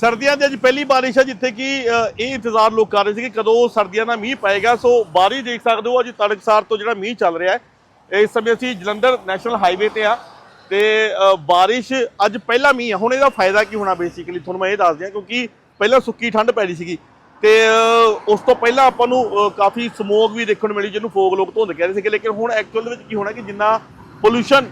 ਸਰਦੀਆਂ ਦੀ ਅੱਜ ਪਹਿਲੀ ਬਾਰਿਸ਼ ਹੈ ਜਿੱਥੇ ਕਿ ਇਹ ਇੰਤਜ਼ਾਰ ਲੋਕ ਕਰ ਰਹੇ ਸੀ ਕਿ ਕਦੋਂ ਸਰਦੀਆਂ ਦਾ ਮੀਂਹ ਪਏਗਾ। ਸੋ ਬਾਰਿਸ਼ ਦੇਖ ਸਕਦੇ ਹੋ, ਅੱਜ ਤੜਕਸਾਰ ਤੋਂ ਜਿਹੜਾ ਮੀਂਹ ਚੱਲ ਰਿਹਾ ਹੈ। ਇਸ ਸਮੇਂ ਅਸੀਂ ਜਲੰਧਰ ਨੈਸ਼ਨਲ ਹਾਈਵੇ ਤੇ ਆ ਤੇ ਬਾਰਿਸ਼ ਅੱਜ ਪਹਿਲਾ ਮੀਂਹ ਆ। ਹੁਣ ਇਹਦਾ ਫਾਇਦਾ ਕੀ ਹੋਣਾ ਬੇਸਿਕਲੀ ਤੁਹਾਨੂੰ ਮੈਂ ਇਹ ਦੱਸ ਦਿਆਂ ਕਿਉਂਕਿ ਪਹਿਲਾਂ ਸੁੱਕੀ ਠੰਡ ਪੈ ਰਹੀ ਸੀਗੀ। ਤੇ ਉਸ ਤੋਂ ਪਹਿਲਾਂ ਆਪਾਂ ਨੂੰ ਕਾਫੀ ਸਮੋਗ ਵੀ ਦੇਖਣ ਨੂੰ ਮਿਲੀ, ਜਿਹਨੂੰ ਫੋਗ ਲੋਕ ਧੁੰਦ ਕਹਿੰਦੇ ਸੀਗੇ। ਲੇਕਿਨ ਹੁਣ ਐਕਚੁਅਲ ਦੇ ਵਿੱਚ ਕੀ ਹੋਣਾ ਕਿ ਜਿੰਨਾ ਪੋਲੂਸ਼ਨ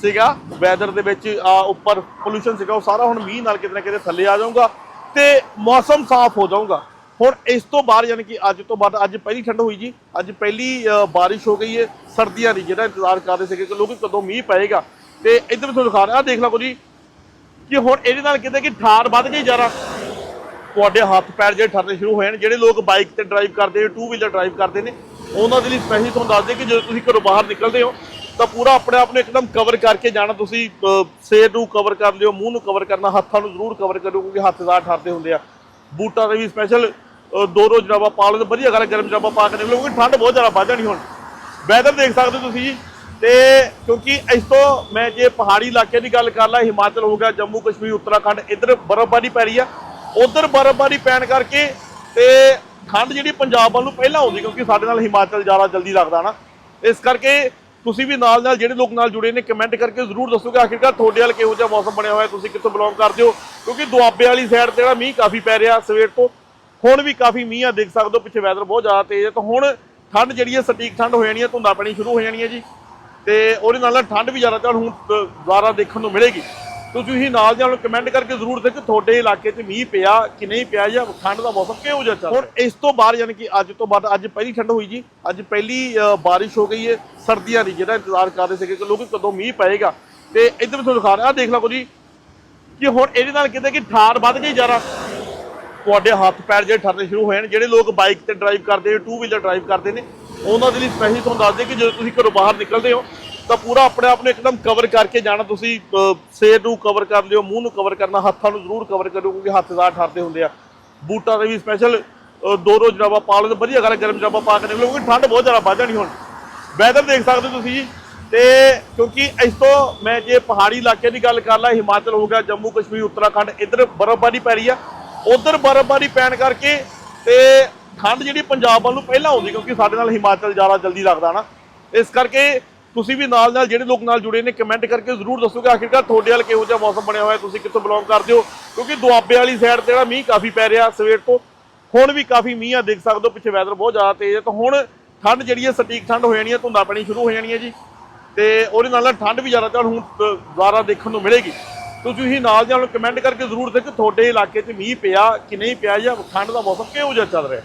ਸੀਗਾ ਵੈਦਰ ਦੇ ਵਿੱਚ, ਆ, ਉੱਪਰ ਪੋਲੂਸ਼ਨ ਸੀਗਾ, ਉਹ ਸਾਰਾ ਹੁਣ ਮੀਂਹ ਨਾਲ ਕਿਤੇ ਨਾ ਕਿਤੇ ਥੱਲੇ ਆ ਜਾਊਗਾ ਤੇ ਮੌਸਮ ਸਾਫ਼ ਹੋ ਜਾਊਗਾ। ਹੁਣ ਇਸ ਤੋਂ ਬਾਅਦ ਯਾਨੀ ਕਿ ਅੱਜ ਤੋਂ ਬਾਅਦ, ਅੱਜ ਪਹਿਲੀ ਠੰਡ ਹੋਈ ਜੀ, ਅੱਜ ਪਹਿਲੀ ਬਾਰਿਸ਼ ਹੋ ਗਈ ਹੈ ਸਰਦੀਆਂ ਦੀ ਜਿਹੜਾ ਇੰਤਜ਼ਾਰ ਕਰ ਰਹੇ ਸੀਗੇ ਕਿ ਲੋਕ ਕਦੋਂ ਮੀਂਹ ਪਏਗਾ। ਤੇ ਇੱਧਰ ਵੀ ਤੁਹਾਨੂੰ ਦਿਖਾ ਰਿਹਾ ਦੇਖ ਲਓ ਜੀ, ਕਿ ਹੁਣ ਇਹਦੇ ਨਾਲ ਕਿਤੇ ਕਿ ਠਾਰ ਵੱਧ ਗਈ ਜ਼ਿਆਦਾ। ਤੁਹਾਡੇ ਹੱਥ ਪੈਰ ਜਿਹੜੇ ਠਰਨੇ ਸ਼ੁਰੂ ਹੋਏ ਨੇ, ਜਿਹੜੇ ਲੋਕ ਬਾਈਕ ਤੇ ਡਰਾਈਵ ਕਰਦੇ ਨੇ ਟੂ ਵੀਲਰ ਡਰਾਈਵ ਕਰਦੇ ਨੇ, ਉਹਨਾਂ ਦੇ ਲਈ ਸਪੈਸ਼ਲੀ ਤੁਹਾਨੂੰ ਦੱਸਦੇ ਕਿ ਜਦੋਂ ਤੁਸੀਂ ਘਰੋਂ ਬਾਹਰ ਨਿਕਲਦੇ ਹੋ ਤਾਂ ਪੂਰਾ ਆਪਣੇ ਆਪ ਨੂੰ ਇੱਕਦਮ ਕਵਰ ਕਰਕੇ ਜਾਣਾ ਤੁਸੀਂ ਸਿਰ ਨੂੰ ਕਵਰ ਕਰ ਲਿਓ ਮੂੰਹ ਨੂੰ ਕਵਰ ਕਰਨਾ, ਹੱਥਾਂ ਨੂੰ ਜ਼ਰੂਰ ਕਵਰ ਕਰਿਓ, ਕਿਉਂਕਿ ਹੱਥ ਦਾ ਠਰਦੇ ਹੁੰਦੇ ਆ। ਬੂਟਾਂ ਦੇ ਵੀ ਸਪੈਸ਼ਲ ਦੋ ਦੋ ਜਰਾਬਾ ਪਾ ਲਓ ਤੇ ਵਧੀਆ ਗੱਲ ਗਰਮ ਜਰਾਬਾ ਪਾ ਕੇ ਨਿਕਲੋ ਕਿਉਂਕਿ ਠੰਡ ਬਹੁਤ ਜ਼ਿਆਦਾ ਵੱਧ ਜਾਣੀ ਹੁਣ। ਵੈਦਰ ਦੇਖ ਸਕਦੇ ਹੋ ਤੁਸੀਂ ਜੀ। ਤੇ ਕਿਉਂਕਿ ਇਸ ਤੋਂ ਮੈਂ ਜੇ ਪਹਾੜੀ ਇਲਾਕੇ ਦੀ ਗੱਲ ਕਰ ਲਾਂ, ਹਿਮਾਚਲ ਹੋ ਗਿਆ, ਜੰਮੂ, ਕਸ਼ਮੀਰ, ਉੱਤਰਾਖੰਡ, ਇੱਧਰ ਬਰਫ਼ਬਾਰੀ ਪੈ ਰਹੀ ਆ। ਉਧਰ ਬਰਫ਼ਬਾਰੀ ਪੈਣ ਕਰਕੇ ਤੇ ਠੰਡ ਜਿਹੜੀ ਪੰਜਾਬ ਵੱਲ ਨੂੰ ਪਹਿਲਾਂ ਆਉਂਦੀ, ਕਿਉਂਕਿ ਸਾਡੇ ਨਾਲ ਹਿਮਾਚਲ ਜ਼ਿਆਦਾ ਜਲਦੀ ਲੱਗਦਾ ਨਾ। ਇਸ ਕਰਕੇ ਤੁਸੀਂ ਵੀ ਨਾਲ ਨਾਲ ਜਿਹੜੇ ਲੋਕ ਨਾਲ ਜੁੜੇ ਨੇ ਕਮੈਂਟ ਕਰਕੇ ਜ਼ਰੂਰ ਦੱਸੋ ਕਿ ਆਖਿਰਕਾਰ ਤੁਹਾਡੇ ਵਾਲ ਕਿਹੋ ਜਿਹਾ ਮੌਸਮ ਬਣਿਆ ਹੋਇਆ, ਤੁਸੀਂ ਕਿੱਥੋਂ ਬਿਲੋਂਗ ਕਰਦੇ ਹੋ? ਕਿਉਂਕਿ ਦੁਆਬੇ ਵਾਲੀ ਸਾਈਡ ਤੇ ਜਿਹੜਾ ਮੀਂਹ ਕਾਫੀ ਪੈ ਰਿਹਾ ਸਵੇਰ ਤੋਂ, ਹੁਣ ਵੀ ਕਾਫੀ ਮੀਂਹ ਆ, ਦੇਖ ਸਕਦੇ ਹੋ ਪਿੱਛੇ ਵੈਦਰ ਬਹੁਤ ਜ਼ਿਆਦਾ ਤੇਜ਼ ਹੈ, ਤਾਂ ਹੁਣ ਠੰਡ ਜਿਹੜੀ ਹੈ ਸਟੀਕ ਠੰਡ ਹੋ ਜਾਣੀ ਹੈ, ਧੁੰਦਾਂ ਪੈਣੀ ਸ਼ੁਰੂ ਹੋ ਜਾਣੀ ਹੈ ਜੀ, ਤੇ ਉਹਦੇ ਨਾਲ ਨਾਲ ਠੰਡ ਵੀ ਜ਼ਿਆਦਾ ਚੱਲ ਹੁਣ ਦੁਬਾਰਾ ਦੇਖਣ ਨੂੰ ਮਿਲੇਗੀ। ਤੇ ਤੁਸੀਂ ਨਾਲ ਦੀ ਨਾਲ ਕਮੈਂਟ ਕਰਕੇ ਜ਼ਰੂਰ ਦੱਸੋ ਕਿ ਤੁਹਾਡੇ ਇਲਾਕੇ 'ਚ ਮੀਂਹ ਪਿਆ ਕਿ ਨਹੀਂ ਪਿਆ ਜਾਂ ਠੰਡ ਦਾ ਮੌਸਮ ਕਿਹੋ ਜਿਹਾ ਚੱਲ ਰਿਹਾ? ਹੁਣ ਇਸ ਤੋਂ ਬਾਅਦ ਯਾਨੀ ਕਿ ਅੱਜ ਤੋਂ ਬਾਅਦ ਅੱਜ ਪਹਿਲੀ ਠੰਡ ਹੋਈ ਜੀ। ਅੱਜ ਪਹਿਲੀ ਬਾਰਿਸ਼ ਹੋ ਗਈ ਹੈ ਸਰਦੀਆਂ ਦੀ ਜਿਹੜਾ ਇੰਤਜ਼ਾਰ ਕਰ ਰਹੇ ਸੀਗੇ ਕਿ ਲੋਕ ਕਦੋਂ ਮੀਂਹ ਪਏਗਾ। ਤੇ ਇੱਧਰ ਵੀ ਤੁਹਾਨੂੰ ਦਿਖਾ ਰਿਹਾ ਦੇਖ ਲਓ ਜੀ ਕਿ ਹੁਣ ਇਹਦੇ ਨਾਲ ਕਿਤੇ ਕਿ ਠਾਰ ਵੱਧ ਗਈ ਜ਼ਿਆਦਾ। ਤੁਹਾਡੇ ਹੱਥ ਪੈਰ ਜਿਹੜੇ ਠਰਨੇ ਸ਼ੁਰੂ ਹੋਏ ਨੇ ਜਿਹੜੇ ਲੋਕ ਬਾਈਕ ਤੇ ਡਰਾਈਵ ਕਰਦੇ ਨੇ ਟੂ ਵੀਲਰ ਡਰਾਈਵ ਕਰਦੇ ਨੇ ਉਹਨਾਂ ਦੇ ਲਈ ਸਪੈਸ਼ਲੀ ਤੁਹਾਨੂੰ ਦੱਸ ਦੇ ਕਿ ਜਦੋਂ ਤੁਸੀਂ ਘਰੋਂ ਬਾਹਰ ਨਿਕਲਦੇ ਹੋ ਤਾਂ ਪੂਰਾ ਆਪਣੇ ਆਪ ਨੂੰ ਇੱਕਦਮ ਕਵਰ ਕਰਕੇ ਜਾਣਾ ਤੁਸੀਂ ਸਿਰ ਨੂੰ ਕਵਰ ਕਰ ਲਿਓ, ਮੂੰਹ ਨੂੰ ਕਵਰ ਕਰਨਾ, ਹੱਥਾਂ ਨੂੰ ਜ਼ਰੂਰ ਕਵਰ ਕਰਿਓ, ਕਿਉਂਕਿ ਹੱਥ ਦਾ ਠਰਦੇ ਹੁੰਦੇ ਆ। ਬੂਟਾਂ ਦੇ ਵੀ ਸਪੈਸ਼ਲ ਦੋ ਦੋ ਜਰਾਬਾ ਪਾ ਲਓ ਵਧੀਆ ਗੱਲ ਗਰਮ ਜਰਾਬਾ ਪਾ ਕੇ ਨਿਕਲੋ ਕਿਉਂਕਿ ਠੰਡ ਬਹੁਤ ਜ਼ਿਆਦਾ ਵੱਧ ਜਾਣੀ ਹੁਣ। ਵੈਦਰ ਦੇਖ ਸਕਦੇ ਹੋ ਤੁਸੀਂ ਜੀ। ਤੇ ਕਿਉਂਕਿ ਇਸ ਤੋਂ ਮੈਂ ਜੇ ਪਹਾੜੀ ਇਲਾਕੇ ਦੀ ਗੱਲ ਕਰ ਲਾਂ, ਹਿਮਾਚਲ ਹੋ ਗਿਆ, ਜੰਮੂ, ਕਸ਼ਮੀਰ, ਉੱਤਰਾਖੰਡ, ਇੱਧਰ ਬਰਫ਼ਬਾਰੀ ਪੈ ਰਹੀ ਆ। ਉਧਰ ਬਰਫ਼ਬਾਰੀ ਪੈਣ ਕਰਕੇ ਤੇ ਠੰਡ ਜਿਹੜੀ ਪੰਜਾਬ ਵੱਲ ਨੂੰ ਪਹਿਲਾਂ ਆਉਂਦੀ, ਕਿਉਂਕਿ ਸਾਡੇ ਨਾਲ ਹਿਮਾਚਲ ਜ਼ਿਆਦਾ ਜਲਦੀ ਲੱਗਦਾ ਨਾ। ਇਸ ਕਰਕੇ ਤੁਸੀਂ ਵੀ ਨਾਲ ਨਾਲ ਜਿਹੜੇ ਲੋਕ ਨਾਲ ਜੁੜੇ ਨੇ ਕਮੈਂਟ ਕਰਕੇ ਜ਼ਰੂਰ ਦੱਸੋ ਕਿ ਆਖਿਰਕਾਰ ਤੁਹਾਡੇ ਵੱਲ ਕਿਹੋ ਜਿਹਾ ਮੌਸਮ ਬਣਿਆ ਹੋਇਆ, ਤੁਸੀਂ ਕਿੱਥੋਂ ਬਿਲੋਂਗ ਕਰਦੇ ਹੋ? ਕਿਉਂਕਿ ਦੁਆਬੇ ਵਾਲੀ ਸਾਈਡ ਤੇ ਜਿਹੜਾ ਮੀਂਹ ਕਾਫੀ ਪੈ ਰਿਹਾ ਸਵੇਰ ਤੋਂ, ਹੁਣ ਵੀ ਕਾਫੀ ਮੀਂਹ ਆ, ਦੇਖ ਸਕਦੇ ਹੋ ਪਿੱਛੇ ਵੈਦਰ ਬਹੁਤ ਜ਼ਿਆਦਾ ਤੇਜ਼ ਹੈ, ਤਾਂ ਹੁਣ ਠੰਡ ਜਿਹੜੀ ਹੈ ਸਟੀਕ ਠੰਡ ਹੋ ਜਾਣੀ ਹੈ, ਧੁੰਦਾਂ ਪੈਣੀ ਸ਼ੁਰੂ ਹੋ ਜਾਣੀ ਹੈ ਜੀ। ਤੇ ਉਹਦੇ ਨਾਲ ਨਾਲ ਠੰਡ ਵੀ ਜ਼ਿਆਦਾ ਚੱਲ ਹੁਣ ਦੁਬਾਰਾ ਦੇਖਣ ਨੂੰ ਮਿਲੇਗੀ। ਤੇ ਤੁਸੀਂ ਨਾਲ ਦੀ ਨਾਲ ਕਮੈਂਟ ਕਰਕੇ ਜ਼ਰੂਰ ਦੱਸੋ ਕਿ ਤੁਹਾਡੇ ਇਲਾਕੇ 'ਚ ਮੀਂਹ ਪਿਆ ਕਿ ਨਹੀਂ ਪਿਆ ਜਾਂ ਠੰਡ ਦਾ ਮੌਸਮ ਕਿਹੋ ਜਿਹਾ ਚੱਲ ਰਿਹਾ?